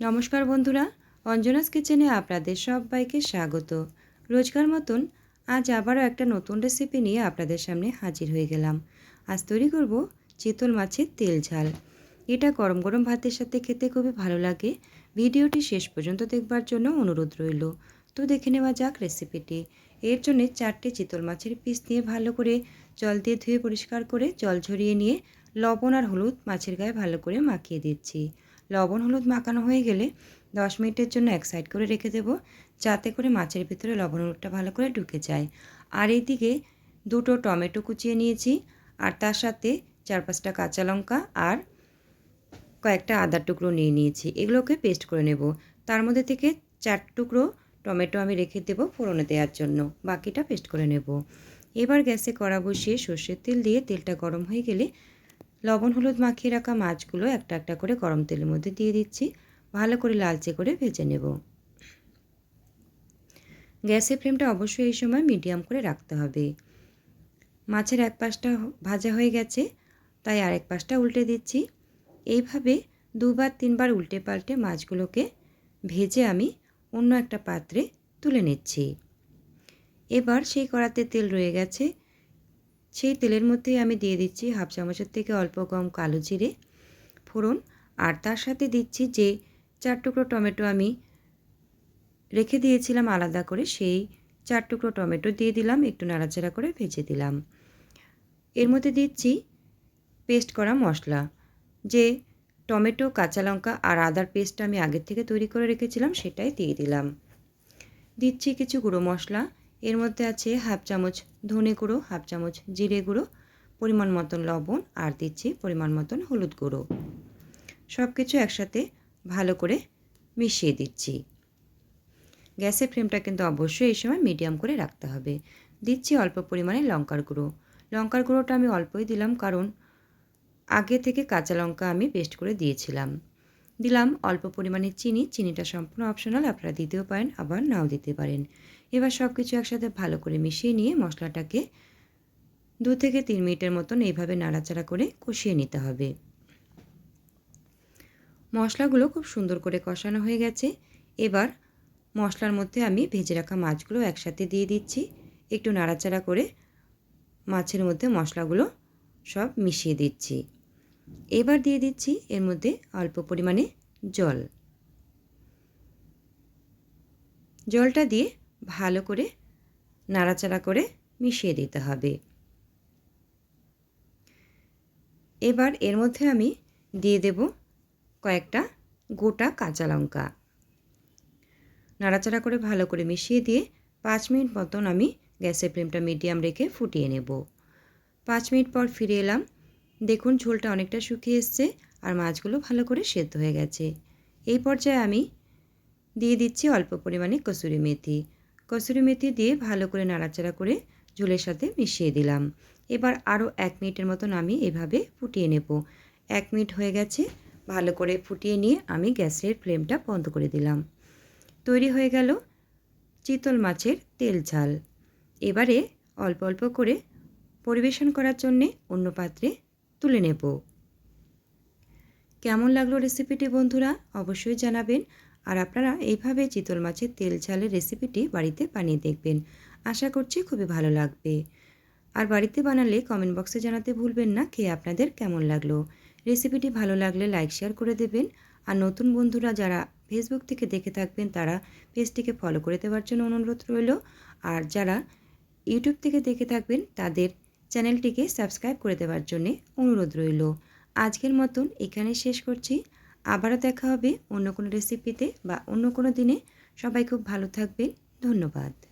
নমস্কার বন্ধুরা, অঞ্জনাস কিচেনে আপনাদের সবাইকে স্বাগত। রোজকার মতন আজ আবারও একটা নতুন রেসিপি নিয়ে আপনাদের সামনে হাজির হয়ে গেলাম। আজ তৈরি করব চিতল মাছের তেল ঝাল। এটা গরম গরম ভাতের সাথে খেতে খুবই ভালো লাগে। ভিডিওটি শেষ পর্যন্ত দেখবার জন্য অনুরোধ রইল। তো দেখে নেওয়া যাক রেসিপিটি এর জন্য চারটে চিতল মাছের পিস নিয়ে ভালো করে জল দিয়ে ধুয়ে পরিষ্কার করে জল ঝরিয়ে নিয়ে লবণ আর হলুদ মাছের গায়ে ভালো করে মাখিয়ে দিচ্ছি। লবণ, হলুদ মাখানো হয়ে গেলে দশ মিনিটের জন্য এক সাইড করে রেখে দেব, যাতে করে মাছের ভিতরে লবণ, হলুদটা ভালো করে ঢুকে যায়। আর এইদিকে দুটো টমেটো কুচিয়ে নিয়েছি, আর তার সাথে চার পাঁচটা কাঁচা লঙ্কা আর কয়েকটা আদার টুকরো নিয়ে নিয়েছি। এগুলোকে পেস্ট করে নেব। তার মধ্যে থেকে চার টুকরো টমেটো আমি রেখে দেবো ফোড়নে দেওয়ার জন্য। বাকিটা পেস্ট করে নেব। এবার গ্যাসে কড়া বসিয়ে সর্ষের তেল দিয়ে তেলটা গরম হয়ে গেলে লবণ, হলুদ মাখিয়ে রাখা মাছগুলো একটা একটা করে গরম তেলের মধ্যে দিয়ে দিচ্ছি। ভালো করে লালচে করে ভেজে নেব। গ্যাসের ফ্লেমটা অবশ্যই এই সময় মিডিয়াম করে রাখতে হবে। মাছের এক পাশটা ভাজা হয়ে গেছে, তাই আরেক পাশটা উল্টে দিচ্ছি। এইভাবে দুবার, তিনবার উল্টে পাল্টে মাছগুলোকে ভেজে আমি অন্য একটা পাত্রে তুলে নিচ্ছি। এবার সেই কড়াতে তেল রয়ে গেছে সেই তেলের মধ্যেই আমি দিয়ে দিচ্ছি হাফ চামচের থেকে অল্প কম কালো জিরে ফোড়ন। আর তার সাথে দিচ্ছি যে চার টুকরো টমেটো আমি রেখে দিয়েছিলাম আলাদা করে, সেই চার টুকরো টমেটো দিয়ে দিলাম, একটু নাড়াচাড়া করে ভেজে দিলাম। এর মধ্যে দিচ্ছি পেস্ট করা মশলা। যে টমেটো, কাঁচা লঙ্কা আর আদার পেস্ট আমি আগের থেকে তৈরি করে রেখেছিলাম, সেটাই দিয়ে দিলাম। দিচ্ছি কিছু গুঁড়ো মশলা। এর মধ্যে আছে হাফ চামচ ধনে গুঁড়ো, হাফ চামচ জিরে গুঁড়ো, পরিমাণ মতন লবণ, আর দিচ্ছি পরিমাণ মতন হলুদ গুঁড়ো। সব কিছু একসাথে ভালো করে মিশিয়ে দিচ্ছি। গ্যাসের ফ্লেমটা কিন্তু অবশ্যই এই সময় মিডিয়াম করে রাখতে হবে। দিচ্ছি অল্প পরিমাণে লঙ্কার গুঁড়ো। লঙ্কার গুঁড়োটা আমি অল্পই দিলাম কারণ আগে থেকে কাঁচা লঙ্কা আমি পেস্ট করে দিয়েছিলাম। দিলাম। অল্প পরিমাণে চিনি। চিনিটা সম্পূর্ণ অপশনাল আপনারা দিতেও পারেন, আবার নাও দিতে পারেন। এবার সব কিছু একসাথে ভালো করে মিশিয়ে নিয়ে মশলাটাকে দু থেকে তিন মিনিটের মতন এইভাবে নাড়াচাড়া করে কষিয়ে নিতে হবে। মশলাগুলো খুব সুন্দর করে কষানো হয়ে গেছে। এবার মশলার মধ্যে আমি ভেজে রাখা মাছগুলো একসাথে দিয়ে দিচ্ছি। একটু নাড়াচাড়া করে মাছের মধ্যে মশলাগুলো সব মিশিয়ে দিচ্ছি। এবার দিয়ে দিচ্ছি এর মধ্যে অল্প পরিমাণে জল। জলটা দিয়ে ভালো করে নাড়াচাড়া করে মিশিয়ে দিতে হবে। এবার এর মধ্যে আমি দিয়ে দেব কয়েকটা গোটা কাঁচা লঙ্কা। নাড়াচাড়া করে ভালো করে মিশিয়ে দিয়ে পাঁচ মিনিট মতন আমি গ্যাসের ফ্লেমটা মিডিয়াম রেখে ফুটিয়ে নেব। পাঁচ মিনিট পর ফিরে এলাম দেখুন, ঝোলটা অনেকটা শুকিয়ে এসছে আর মাছগুলো ভালো করে সেদ্ধ হয়ে গেছে। এই পর্যায়ে আমি দিয়ে দিচ্ছি অল্প পরিমাণে কসুরি মেথি। কসুরি মেথি দিয়ে ভালো করে নাড়াচাড়া করে ঝোলের সাথে মিশিয়ে দিলাম। এবার আরও এক মিনিটের মতন আমি এভাবে ফুটিয়ে নেব। এক মিনিট হয়ে গেছে, ভালো করে ফুটিয়ে নিয়ে আমি গ্যাসের ফ্লেমটা বন্ধ করে দিলাম। তৈরি হয়ে গেল চিতল মাছের তেল ঝাল। এবারে অল্প অল্প করে পরিবেশন করার জন্যে অন্য পাত্রে তুলে নেব। কেমন লাগল রেসিপিটি বন্ধুরা? অবশ্যই জানাবেন। আর আপনারা এইভাবে চিতল মাছের তেল ঝালের রেসিপিটি বাড়িতে বানিয়ে দেখবেন। আশা করছি খুবই ভালো লাগবে। আর বাড়িতে বানালে কমেন্ট বক্সে জানাতে ভুলবেন না খেয়ে আপনাদের কেমন লাগল। রেসিপিটি ভালো লাগলে লাইক শেয়ার করে দেবেন। আর নতুন বন্ধুরা যারা ফেসবুক থেকে দেখে থাকবেন, তারা পেজটিকে ফলো করে দেওয়ার জন্য অনুরোধ রইল। আর যারা ইউটিউব থেকে দেখে থাকবেন, তাদের চ্যানেলটিকে সাবস্ক্রাইব করে দেওয়ার জন্যে অনুরোধ রইল। আজকের মতন এখানে শেষ করছি। আবারও দেখা হবে অন্য কোনো রেসিপিতে বা অন্য কোনো দিনে। সবাই খুব ভালো থাকবেন। ধন্যবাদ।